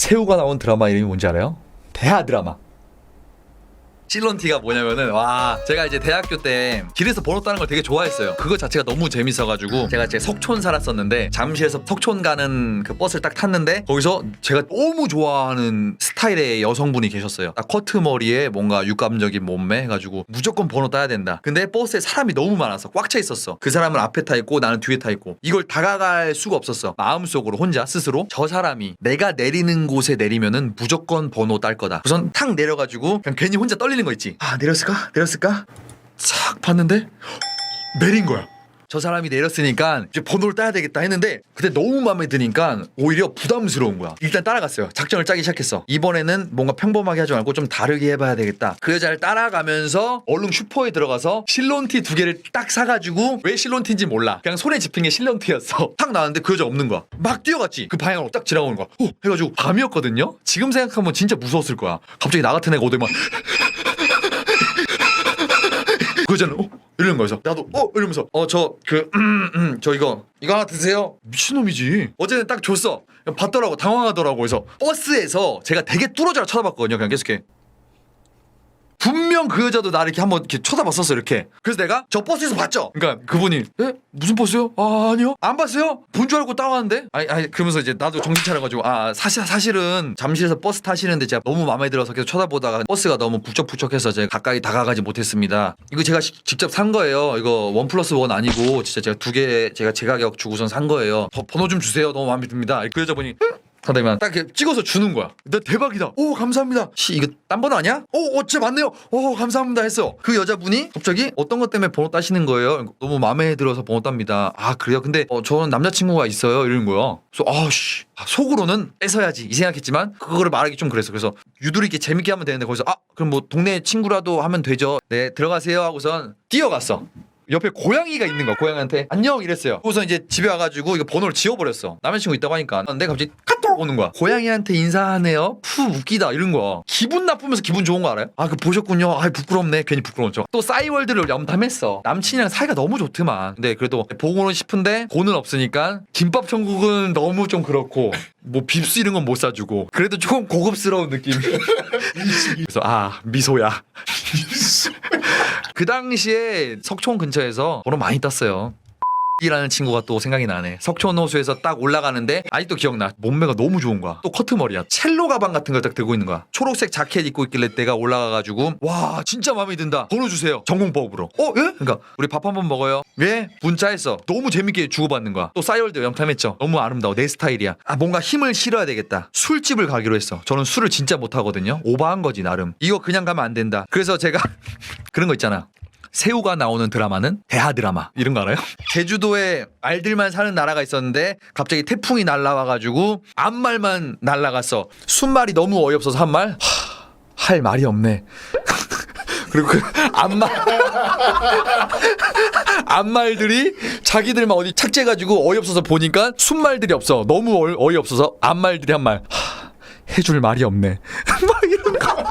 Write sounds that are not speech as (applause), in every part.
새우가 나온 드라마 이름이 뭔지 알아요? 대하 드라마. 실론티가 뭐냐면은 와 제가 이제 대학교 때 길에서 번호 따는 걸 되게 좋아했어요. 그거 자체가 너무 재밌어가지고 제가 이제 석촌 살았었는데 잠실에서 석촌 가는 그 버스를 딱 탔는데 거기서 제가 너무 좋아하는 스타일의 여성분이 계셨어요. 딱 커트 머리에 뭔가 육감적인 몸매 해가지고 무조건 번호 따야 된다. 근데 버스에 사람이 너무 많아서 꽉 차 있었어. 그 사람은 앞에 타 있고 나는 뒤에 타 있고. 이걸 다가갈 수가 없었어. 마음속으로 혼자 스스로. 저 사람이 내가 내리는 곳에 내리면은 무조건 번호 딸 거다. 우선 탁 내려가지고 그냥 괜히 혼자 떨리는 거 있지 아 내렸을까 내렸을까 싹 봤는데 내린 거야 저 사람이 내렸으니까 이제 번호를 따야 되겠다 했는데 그때 너무 마음에 드니까 오히려 부담스러운 거야. 일단 따라갔어요. 작전을 짜기 시작했어. 이번에는 뭔가 평범하게 하지 말고 좀 다르게 해봐야 되겠다. 그 여자를 따라가면서 얼른 슈퍼에 들어가서 실론티 두 개를 딱 사가지고 왜 실론티인지 몰라. 그냥 손에 집힌 게 실론티였어. (laughs) 탁 나왔는데 그 여자 없는 거야. 막 뛰어갔지. 그 방향으로 딱 지나오는 거야. 오 해가지고 밤이었거든요. 지금 생각하면 진짜 무서웠을 거야. 갑자기 나 같은 애가 어디 막 (laughs) 그 여자는 어? 이러는 거여서 나도 어? 이러면서 어 저그 음, 저 이거 이거 하나 드세요. 미친놈이지. 어제는 딱 줬어. 받더라고. 당황하더라고. 그래서 버스에서 제가 되게 뚫어져라 쳐다봤거든요. 그냥 계속해 분명 그 여자도 나를 이렇게 한번 이렇게 쳐다봤었어 이렇게. 그래서 내가 저 버스에서 봤죠? 그러니까 그분이 에? 무슨 버스요? 아 아니요. 안 봤어요? 본 줄 알고 따라왔는데? 아니 아니 그러면서 이제 나도 정신 차려가지고 아 사실 사실은 잠실에서 버스 타시는데 제가 너무 마음에 들어서 계속 쳐다보다가 버스가 너무 북적북적해서 제가 가까이 다가가지 못했습니다. 이거 제가 시- 직접 산 거예요. 이거 원 플러스 원 아니고 진짜 제가 두 개 제가 제 가격 주고선 산 거예요. 버- 번호 좀 주세요. 너무 마음에 듭니다. 그 여자분이 하다만 딱 이렇게 찍어서 주는 거야. 나 대박이다. 오 감사합니다. 씨 이거 딴 번호 아니야? 오, 어, 진짜 맞네요. 오 감사합니다 했어. 그 여자분이 갑자기 어떤 것 때문에 번호 따시는 거예요? 너무 마음에 들어서 번호 땁니다. 아 그래요? 근데 어, 저는 남자친구가 있어요. 이러는 거야. 그래서 아씨 속으로는 뺏어야지 이 생각했지만 그거를 말하기 좀 그랬어. 그래서 유두리 있게 재밌게 하면 되는데 거기서 아 그럼 뭐 동네 친구라도 하면 되죠. 네 들어가세요 하고선 뛰어갔어. 옆에 고양이가 있는 거야 고양이한테. 안녕! 이랬어요. 그래서 이제 집에 와가지고 이거 번호를 지워버렸어. 남자친구 있다고 하니까. 근데 갑자기 카톡 오는 거야. 고양이한테 인사하네요? 푸 웃기다. 이런 거야. 기분 나쁘면서 기분 좋은 거 알아요? 아그 보셨군요. 아 부끄럽네. 괜히 부끄러운 척또 싸이월드를 염탐했어. 남친이랑 사이가 너무 좋더만. 근데 그래도 보고는 싶은데 고는 없으니까 김밥 천국은 너무 좀 그렇고 뭐 빕스 이런 건 못 사주고 그래도 조금 고급스러운 느낌. (laughs) 그래서 아 미소야 (laughs) 그 당시에 석촌 근처에서 번호 많이 땄어요. 이라는 친구가 또 생각이 나네. 석촌 호수에서 딱 올라가는데 아직도 기억나. 몸매가 너무 좋은 거야. 또 커트머리야. 첼로 가방 같은 걸 딱 들고 있는 거야. 초록색 자켓 입고 있길래 내가 올라가가지고 와 진짜 마음에 든다. 번호 주세요. 전공법으로. 어 예? 그러니까 우리 밥 한 번 먹어요. 예? 문자했어. 너무 재밌게 주고받는 거야. 또 싸이월드 염탐했죠. 너무 아름다워. 내 스타일이야. 아 뭔가 힘을 실어야 되겠다. 술집을 가기로 했어. 저는 술을 진짜 못하거든요. 오버한 거지 나름. 이거 그냥 가면 안 된다. 그래서 제가 (laughs) 그런 거 있잖아. 새우가 나오는 드라마는 대하 드라마. 이런 거 알아요? (laughs) 제주도에 알들만 사는 나라가 있었는데 갑자기 태풍이 날라와가지고 앞 말만 날라갔어. 순말이 너무 어이없어서 한 말? 할 말이 없네. (laughs) 그리고 그 앞말 앞말들이 (laughs) 자기들만 어디 착지해가지고 어이없어서 보니까 순말들이 없어. 너무 어이- 어이없어서 앞말들이 한말. 해줄 말이 없네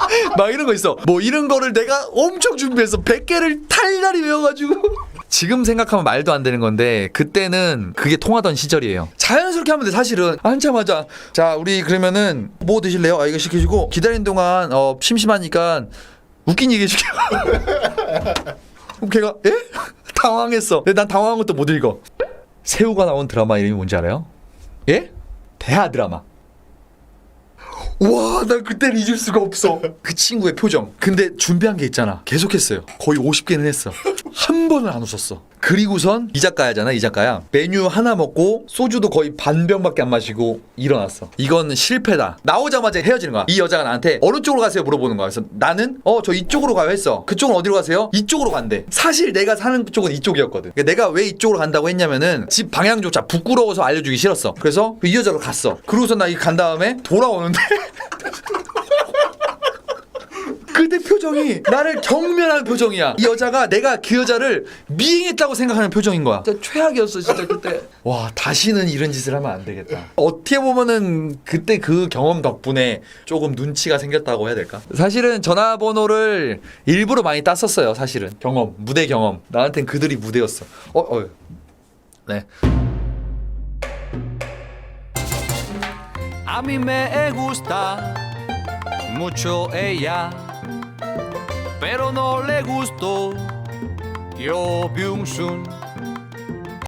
(laughs) 막 이런 거 있어. 뭐 이런 거를 내가 엄청 준비해서 100개를 탈날이 외워가지고. (laughs) 지금 생각하면 말도 안 되는 건데 그때는 그게 통하던 시절이에요. 자연스럽게 하면 돼 사실은 앉자마자 자 우리 그러면은 뭐 드실래요? 아 이거 시키시고 기다리는 동안 어 심심하니까 웃긴 얘기 해줄게요. (laughs) 그럼 걔가 예? 당황했어. 근데 난 당황한 것도 못 읽어. 새우가 나온 드라마 이름이 뭔지 알아요? 예? 대하 드라마. 와, 난 그때는 잊을 수가 없어. 그 친구의 표정. 근데 준비한 게 있잖아. 계속했어요. 거의 50개는 했어. 한 번은 안 웃었어. 그리고선 이 작가야잖아, 이 작가야. 메뉴 하나 먹고 소주도 거의 반 병밖에 안 마시고 일어났어. 이건 실패다. 나오자마자 헤어지는 거야. 이 여자가 나한테 어느 쪽으로 가세요 물어보는 거야. 그래서 나는 어, 저 이쪽으로 가요 했어. 그쪽은 어디로 가세요? 이쪽으로 간대. 사실 내가 사는 쪽은 이쪽이었거든. 그러니까 내가 왜 이쪽으로 간다고 했냐면은 집 방향조차 부끄러워서 알려주기 싫었어. 그래서 그이 여자로 갔어. 그러고서 나 이 간 다음에 돌아오는데 (laughs) 그때 표정이 나를 경멸하는 표정이야. 이 여자가 내가 그 여자를 미행했다고 생각하는 표정인 거야. 진짜 최악이었어, 진짜 그때. 와, 다시는 이런 짓을 하면 안 되겠다. 어떻게 보면은 그때 그 경험 덕분에 조금 눈치가 생겼다고 해야 될까? 사실은 전화번호를 일부러 많이 땄었어요, 사실은. 경험, 무대 경험. 나한텐 그들이 무대였어. 어, 어. 네. A mí me gusta mucho ella, pero no le gustó. Yo Byung Sun